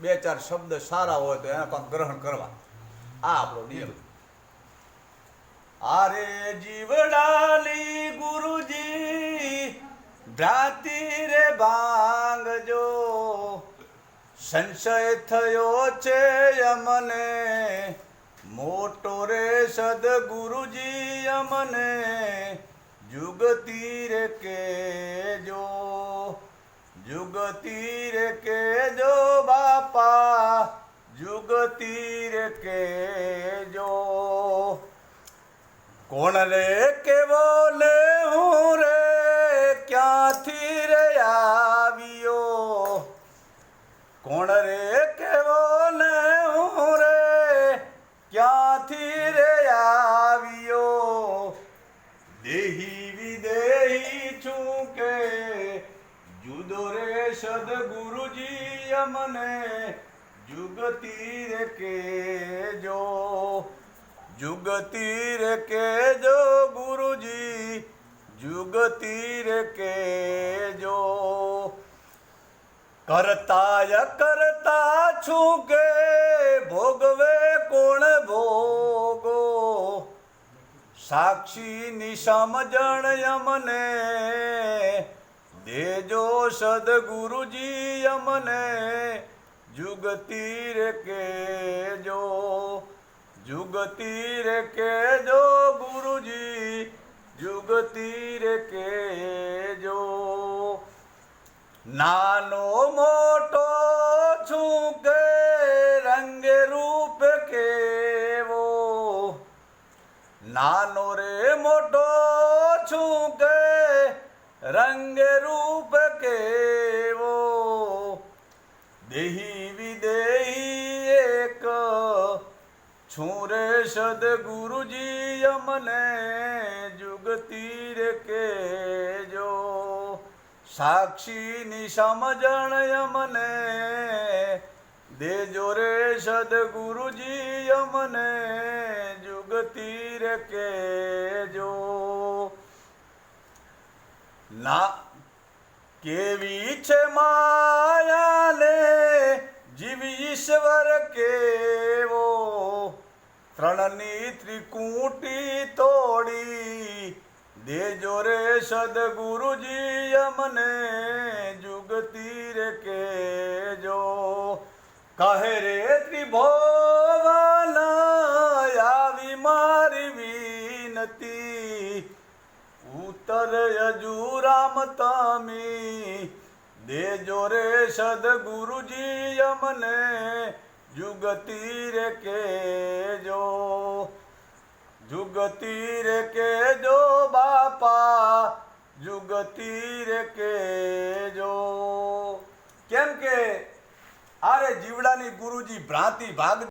બે ચાર શબ્દ સારા હોય તો એના પણ ગ્રહણ કરવા? આ આપણો નિયમ. આરે જીવડાલી ગુરુજી, ભ્રાંતિ રે ભાંગજો. સંશય થયો છે અમને, મોટો રે સદગુરુજી અમને, જુગતી રે કેજો. જુગતી રે કેજો બાપા જુગતી રે કેજો કોણ રે કેવો ને હું રે? ક્યાંથી રે આવ્યો? કોણ રે કેવો ને હું રે? ક્યાંથી રે આવ્યો? દેહી વિદેહી છું કે? જુદો રે સદગુરુજી અમને જુગતી રે કેજો જુગતી રે કેજો ગુરુજી જુગતી રે કેજો કરતાય કરતા છું કે ભોગવે કોણ ભોગો સાક્ષીની સમજણ અમને દેજો સદગુરુજી અમને જુગતી રે કેજો જુગતી રે કેજો ગુરુજી, જુગતી રે કેજો નાનો મોટો છું કે રંગ રૂપ કેવો? નાનો રે મોટો છું કે રંગ રૂપ કેવો? દેહી છું રે સદગુરુજી, અમને જુગતી રે કેજો સાક્ષીની સમજણ અમને દેજો રે સદગુરુજી, અમને રે કેજો ના, કેવી છે માયા લે જીવ ઈશ્વર કેવો ત્રણની ત્રિકુટી તોડી, દેજો રે સદગુરુજી અમને જુગતી રે કેજો. કહે રે ત્રિભોવાના આવી મારી વિનતી. ઉત્તર યજુરામ તમી, દેજો રે સદગુરુજી અમને જુગતી રે કેજો રે કેજો બાપા, જુગતી રે કેજો કેમ કે આરે જીવડાની ગુરુજી ભ્રાંતિ ભાગ